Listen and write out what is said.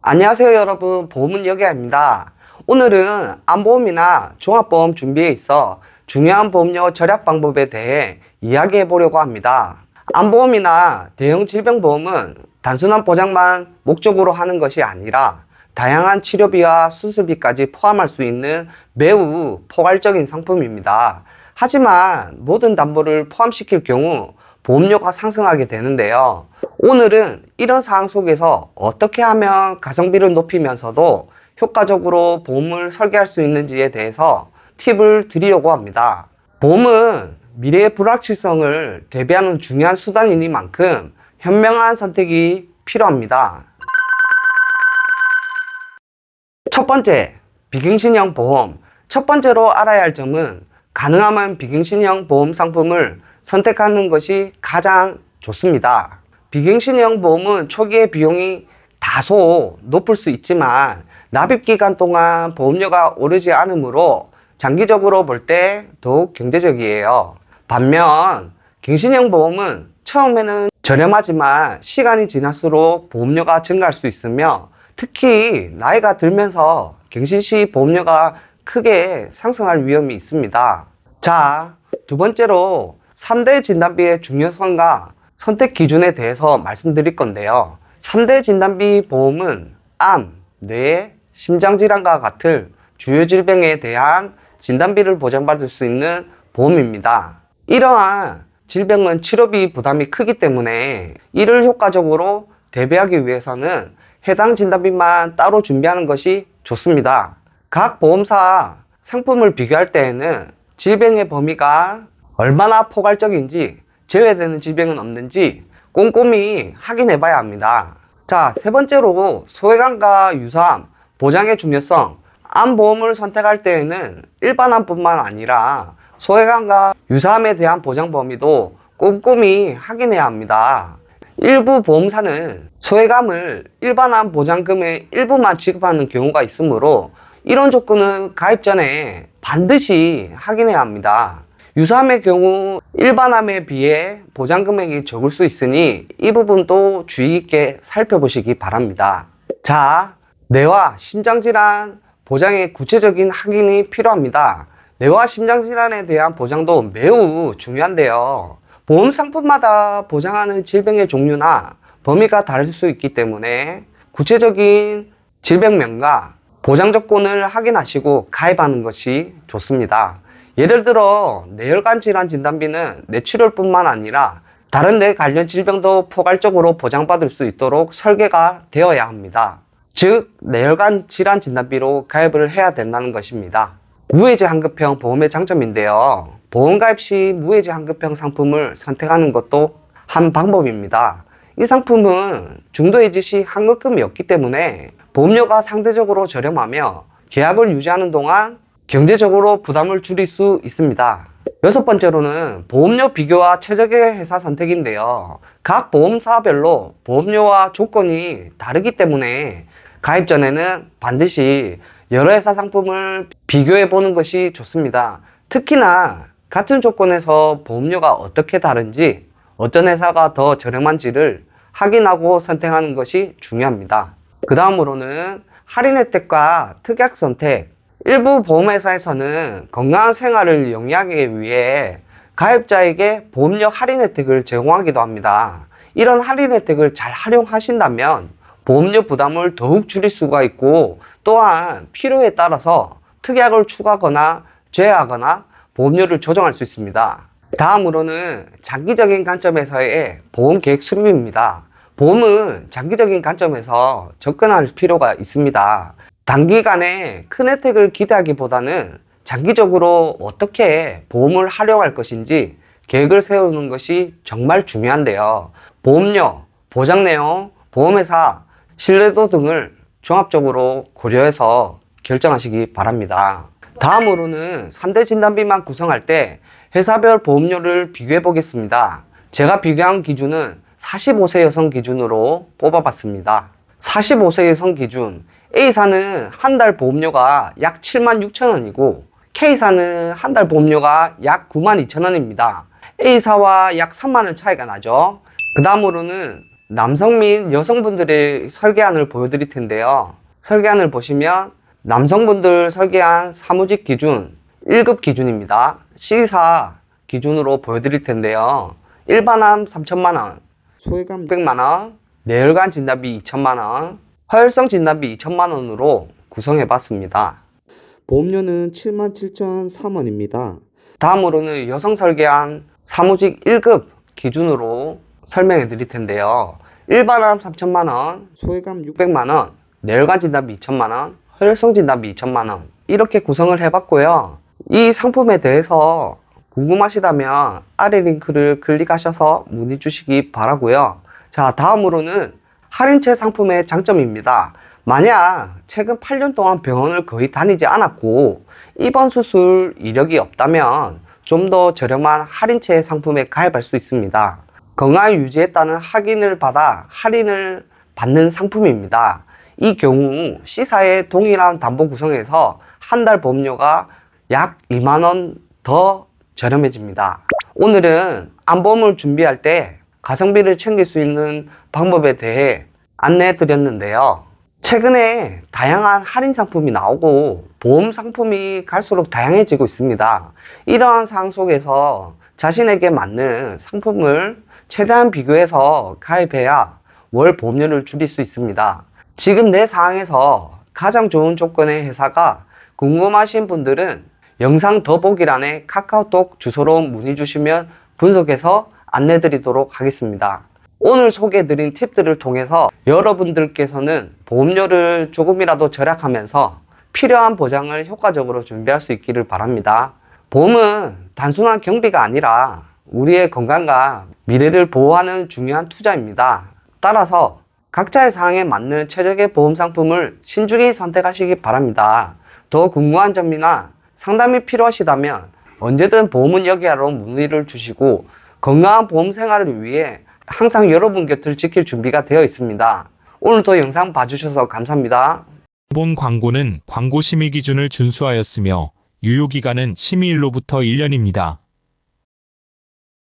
안녕하세요 여러분. 보험은 여기입니다. 오늘은 안보험이나 종합보험 준비에 있어 중요한 보험료 절약 방법에 대해 이야기해 보려고 합니다. 안보험이나 대형 질병보험은 단순한 보장만 목적으로 하는 것이 아니라 다양한 치료비와 수술비까지 포함할 수 있는 매우 포괄적인 상품입니다. 하지만 모든 담보를 포함시킬 경우 보험료가 상승하게 되는데요. 오늘은 이런 상황 속에서 어떻게 하면 가성비를 높이면서도 효과적으로 보험을 설계할 수 있는지에 대해서 팁을 드리려고 합니다. 보험은 미래의 불확실성을 대비하는 중요한 수단이니만큼 현명한 선택이 필요합니다. 첫 번째, 비갱신형 보험. 첫 번째로 알아야 할 점은 가능하면 비갱신형 보험 상품을 선택하는 것이 가장 좋습니다. 비갱신형 보험은 초기의 비용이 다소 높을 수 있지만 납입 기간 동안 보험료가 오르지 않으므로 장기적으로 볼 때 더욱 경제적이에요. 반면 갱신형 보험은 처음에는 저렴하지만 시간이 지날수록 보험료가 증가할 수 있으며 특히 나이가 들면서 갱신 시 보험료가 크게 상승할 위험이 있습니다. 자, 두 번째로 3대 진단비의 중요성과 선택 기준에 대해서 말씀드릴 건데요. 3대 진단비 보험은 암, 뇌, 심장질환과 같은 주요 질병에 대한 진단비를 보장받을 수 있는 보험입니다. 이러한 질병은 치료비 부담이 크기 때문에 이를 효과적으로 대비하기 위해서는 해당 진단비만 따로 준비하는 것이 좋습니다. 각 보험사 상품을 비교할 때에는 질병의 범위가 얼마나 포괄적인지 제외되는 질병은 없는지 꼼꼼히 확인해 봐야 합니다. 자, 세 번째로 소외감과 유사암, 보장의 중요성, 암보험을 선택할 때에는 일반암뿐만 아니라 소외감과 유사암에 대한 보장 범위도 꼼꼼히 확인해야 합니다. 일부 보험사는 소외감을 일반암 보장금의 일부만 지급하는 경우가 있으므로 이런 조건은 가입 전에 반드시 확인해야 합니다. 유사암의 경우 일반암에 비해 보장 금액이 적을 수 있으니 이 부분도 주의 깊게 살펴보시기 바랍니다. 자, 뇌와 심장질환 보장의 구체적인 확인이 필요합니다. 뇌와 심장질환에 대한 보장도 매우 중요한데요. 보험 상품마다 보장하는 질병의 종류나 범위가 다를 수 있기 때문에 구체적인 질병명과 보장 조건을 확인하시고 가입하는 것이 좋습니다. 예를 들어 뇌혈관 질환 진단비는 뇌출혈뿐만 아니라 다른 뇌 관련 질병도 포괄적으로 보장받을 수 있도록 설계가 되어야 합니다. 즉 뇌혈관 질환 진단비로 가입을 해야 된다는 것입니다. 무해지 환급형 보험의 장점인데요. 보험 가입 시 무해지 환급형 상품을 선택하는 것도 한 방법입니다. 이 상품은 중도해지 시 환급금이 없기 때문에 보험료가 상대적으로 저렴하며 계약을 유지하는 동안 경제적으로 부담을 줄일 수 있습니다. 여섯 번째로는 보험료 비교와 최적의 회사 선택인데요. 각 보험사별로 보험료와 조건이 다르기 때문에 가입 전에는 반드시 여러 회사 상품을 비교해 보는 것이 좋습니다. 특히나 같은 조건에서 보험료가 어떻게 다른지 어떤 회사가 더 저렴한지를 확인하고 선택하는 것이 중요합니다. 그 다음으로는 할인 혜택과 특약 선택, 일부 보험회사에서는 건강한 생활을 영위하기 위해 가입자에게 보험료 할인 혜택을 제공하기도 합니다. 이런 할인 혜택을 잘 활용하신다면 보험료 부담을 더욱 줄일 수가 있고 또한 필요에 따라서 특약을 추가하거나 제외하거나 보험료를 조정할 수 있습니다. 다음으로는 장기적인 관점에서의 보험 계획 수립입니다. 보험은 장기적인 관점에서 접근할 필요가 있습니다. 단기간에 큰 혜택을 기대하기보다는 장기적으로 어떻게 보험을 활용할 것인지 계획을 세우는 것이 정말 중요한데요. 보험료, 보장 내용, 보험회사, 신뢰도 등을 종합적으로 고려해서 결정하시기 바랍니다. 다음으로는 3대 진단비만 구성할 때 회사별 보험료를 비교해 보겠습니다. 제가 비교한 기준은 45세 여성 기준으로 뽑아봤습니다. 45세 여성 기준 A사는 한 달 보험료가 약 7만 6천 원이고 K사는 한 달 보험료가 약 9만 2천 원입니다. A사와 약 3만 원 차이가 나죠. 그 다음으로는 남성 및 여성분들의 설계안을 보여드릴 텐데요. 설계안을 보시면 남성분들 설계안 사무직 기준 1급 기준입니다. C사 기준으로 보여드릴 텐데요. 일반암 3천만원, 소외감 600만원, 뇌혈관 진단비 2천만원, 화혈성 진단비 2천만 원으로 구성해 봤습니다. 보험료는 77,003원입니다. 다음으로는 여성 설계안 사무직 1급 기준으로 설명해 드릴 텐데요. 일반암 3천만 원, 소외감 6 600만원, 뇌혈관 진단비 2천만 원, 혈액성 진단비 2천만 원 이렇게 구성을 해봤고요. 이 상품에 대해서 궁금하시다면 아래 링크를 클릭하셔서 문의 주시기 바라고요. 자 다음으로는 할인체 상품의 장점입니다. 만약 최근 8년 동안 병원을 거의 다니지 않았고 입원 수술 이력이 없다면 좀 더 저렴한 할인체 상품에 가입할 수 있습니다. 건강 유지했다는 확인을 받아 할인을 받는 상품입니다. 이 경우 C사의 동일한 담보 구성에서 한 달 보험료가 약 2만원 더 저렴해집니다. 오늘은 안보험을 준비할 때 가성비를 챙길 수 있는 방법에 대해 안내해 드렸는데요. 최근에 다양한 할인 상품이 나오고 보험 상품이 갈수록 다양해지고 있습니다. 이러한 상황 속에서 자신에게 맞는 상품을 최대한 비교해서 가입해야 월 보험료를 줄일 수 있습니다. 지금 내 상황에서 가장 좋은 조건의 회사가 궁금하신 분들은 영상 더보기란에 카카오톡 주소로 문의 주시면 분석해서 안내 드리도록 하겠습니다. 오늘 소개해드린 팁들을 통해서 여러분들께서는 보험료를 조금이라도 절약하면서 필요한 보장을 효과적으로 준비할 수 있기를 바랍니다. 보험은 단순한 경비가 아니라 우리의 건강과 미래를 보호하는 중요한 투자입니다. 따라서 각자의 상황에 맞는 최적의 보험 상품을 신중히 선택하시기 바랍니다. 더 궁금한 점이나 상담이 필요하시다면 언제든 보험은 여기로 문의를 주시고 건강한 보험 생활을 위해 항상 여러분 곁을 지킬 준비가 되어 있습니다. 오늘도 영상 봐주셔서 감사합니다. 본 광고는 광고 심의 기준을 준수하였으며 유효기간은 심의일로부터 1년입니다.